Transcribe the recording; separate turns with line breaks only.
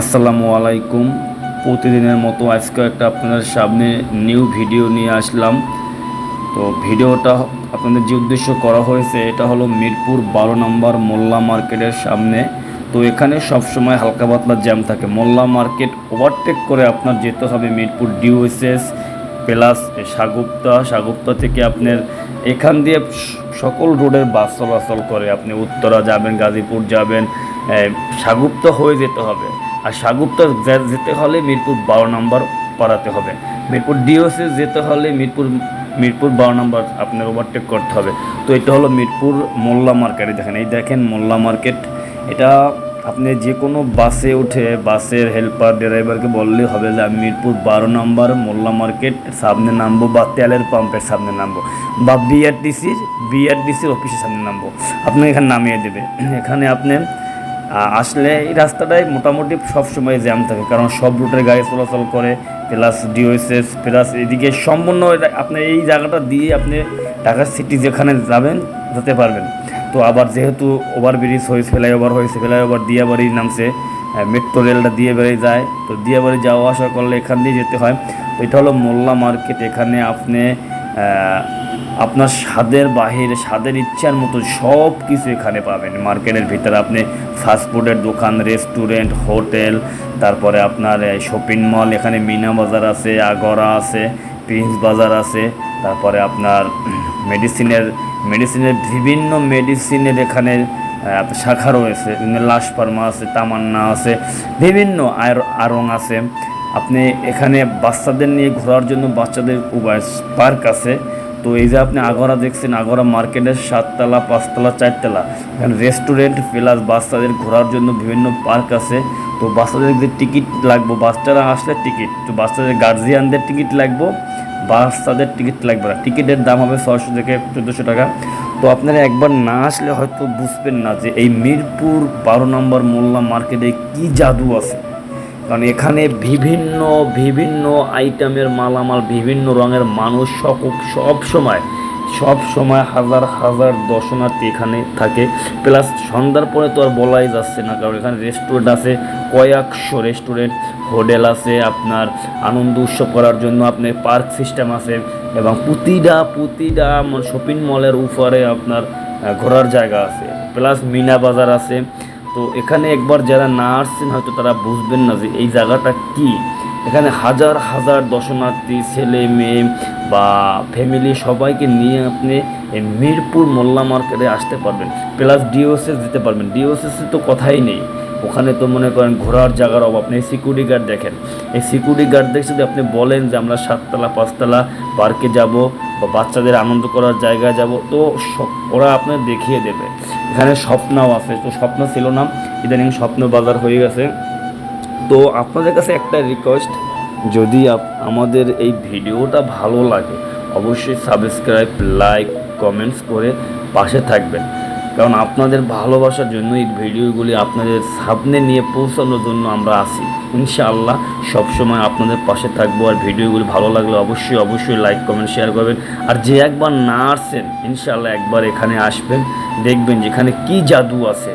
আসসালামু আলাইকুম। প্রতিদিনের মতো আজকে একটা আপনাদের সামনে নিউ ভিডিও নিয়ে আসলাম। তো ভিডিওটা আপনাদের যে উদ্দেশ্য করা হয়েছে, এটা হলো মিরপুর বারো নম্বর মোল্লা মার্কেটের সামনে। তো এখানে সবসময় হালকা পাতলা জ্যাম থাকে। মোল্লা মার্কেট ওভারটেক করে আপনার যেতে হবে মিরপুর ডিওএসএস প্লাস সাগুপ্তা। সাগুপ্তা থেকে আপনার এখান দিয়ে সকল রোডের বাস চলাচল করে। আপনি উত্তরা যাবেন, গাজীপুর যাবেন সাগুপ্তা হয়ে যেতে হবে। আর সাগুপ্তা যেতে হলে মিরপুর বারো নম্বর পাড়াতে হবে। মিরপুর ডিওসে যেতে হলে মিরপুর মিরপুর বারো নম্বর আপনার ওভারটেক করতে হবে। তো এটা হলো মিরপুর মোল্লা মার্কেটে। দেখেন, এই দেখেন মোল্লা মার্কেট। এটা আপনি যে কোনো বাসে উঠে বাসের হেল্পার ড্রাইভারকে বললে হবে যে, আমি মিরপুর বারো নম্বর মোল্লা মার্কেট, সামনে নামবো বা তেলের পাম্পের সামনে নামবো বা বিআরটিসির বিআরটিসির অফিসের সামনে নামবো। আপনাকে এখানে নামিয়ে দেবে। এখানে আপনি আসলে এই রাস্তাটায় মোটামুটি সবসময় জ্যাম থাকে, কারণ সব রুটের গাড়ি চলাচল করে প্লাস ডিওএসএস প্লাস এদিকে সম্পূর্ণ আপনি এই জায়গাটা দিয়ে আপনি ঢাকা সিটি যেখানে যাবেন, যেতে পারবেন। তো আবার যেহেতু ওভারব্রিজ হয়েছে ফ্লাইওভার হয়েছে ফ্লাইওভার দিয়াবাড়ি নামছে মেট্রো রেলটা দিয়াবাড়ি যায়, তো দিয়াবাড়ি যাওয়া আসা করলে এখান দিয়ে যেতে হয়। এটা হলো মোল্লা মার্কেট এখানে আপনি আপনার স্বাদের বাহিরে, স্বাদের ইচ্ছার মতো সব কিছু এখানে পাবেন। মার্কেটের ভিতরে আপনি ফাস্টফুডের দোকান রেস্টুরেন্ট হোটেল তারপরে আপনার শপিং মল এখানে মিনা বাজার আছে, আগরা আছে প্রিন্স বাজার আছে, তারপরে আপনার মেডিসিনের মেডিসিনের বিভিন্ন মেডিসিনের এখানে শাখা রয়েছে। লাশ ফার্মা আছে তামান্না আছে, বিভিন্ন আর আছে। আপনি এখানে বাচ্চাদের নিয়ে ঘোরার জন্য বাচ্চাদের পার্ক আছে। তো এই যে আপনি আগরা দেখছেন আগরা মার্কেটের সাততলা পাঁচতলা চারতলা এখানে রেস্টুরেন্ট প্লাস বাচ্চাদের ঘোরার জন্য বিভিন্ন পার্ক আছে। তো বাচ্চাদের যে টিকিট লাগবো বাচ্চারা আসলে টিকিট তো বাচ্চাদের গার্জিয়ানদের টিকিট লাগবো বাচ্চাদের টিকিট লাগবে না। টিকিটের দাম হবে ছশো থেকে চোদ্দোশো টাকা। তো আপনারা একবার না আসলে হয়তো বুঝবেন না যে এই মিরপুর বারো নম্বর মোল্লা মার্কেটে কি জাদু আছে। কারণ এখানে বিভিন্ন বিভিন্ন আইটেমের মালামাল, বিভিন্ন রঙের মানুষ সব সময় সব সময় হাজার হাজার দর্শনার্থী এখানে থাকে। প্লাস সন্ধ্যার পরে তো আর বলাই যাচ্ছে না, কারণ এখানে রেস্টুরেন্ট আছে, কয়েকশো রেস্টুরেন্ট হোটেল আছে আপনার, আনন্দ উৎসব করার জন্য আপনি পার্ক সিস্টেম আছে এবং প্রতিটা প্রতিটা শপিং মলের উপরে আপনার ঘোরার জায়গা আছে। প্লাস মিনা বাজার আছে তো এখানে একবার যারা না আসছেন হয়তো তারা বুঝবেন না যে এই জায়গাটা কি। এখানে হাজার হাজার দর্শনার্থী, ছেলে, মেয়ে বা ফ্যামিলি সবাইকে নিয়ে আপনি মিরপুর মোল্লা মার্কেটে আসতে পারবেন। প্লাস ডিওএসএস দিতে পারবেন। ডিওএসএস তো কথাই নেই। ওখানে তো মনে করেন ঘোরার জায়গার অভাব নেই। সিকিউরিটি গার্ড দেখেন। এই সিকিউরিটি গার্ড দেখে যদি আপনি বলেন যে আমরা সাততলা, পাঁচতলা পার্কে যাব বা বাচ্চাদের আনন্দ করার জায়গায় যাব, তো ওরা আপনার দেখিয়ে দেবে। এখানে স্বপ্নাও আছে, তো স্বপ্ন ছিল না, ইদানিং স্বপ্ন বাজার হয়ে গেছে। তো আপনাদের কাছে একটা রিকোয়েস্ট যদি আমাদের এই ভিডিওটা ভালো লাগে, অবশ্যই সাবস্ক্রাইব লাইক কমেন্টস করে পাশে থাকবেন। কারণ আপনাদের ভালোবাসার জন্য এই ভিডিওগুলি আপনাদের সামনে নিয়ে পৌঁছানোর জন্য আমরা আসি ইনশাআল্লাহ সবসময় আপনাদের পাশে থাকব আর ভিডিওগুলি ভালো লাগলে অবশ্যই অবশ্যই লাইক কমেন্ট শেয়ার করবেন। আর যে একবার না আসছেন, ইনশাআল্লাহ একবার এখানে আসবেন, দেখবেন যেখানে কি জাদু আছে।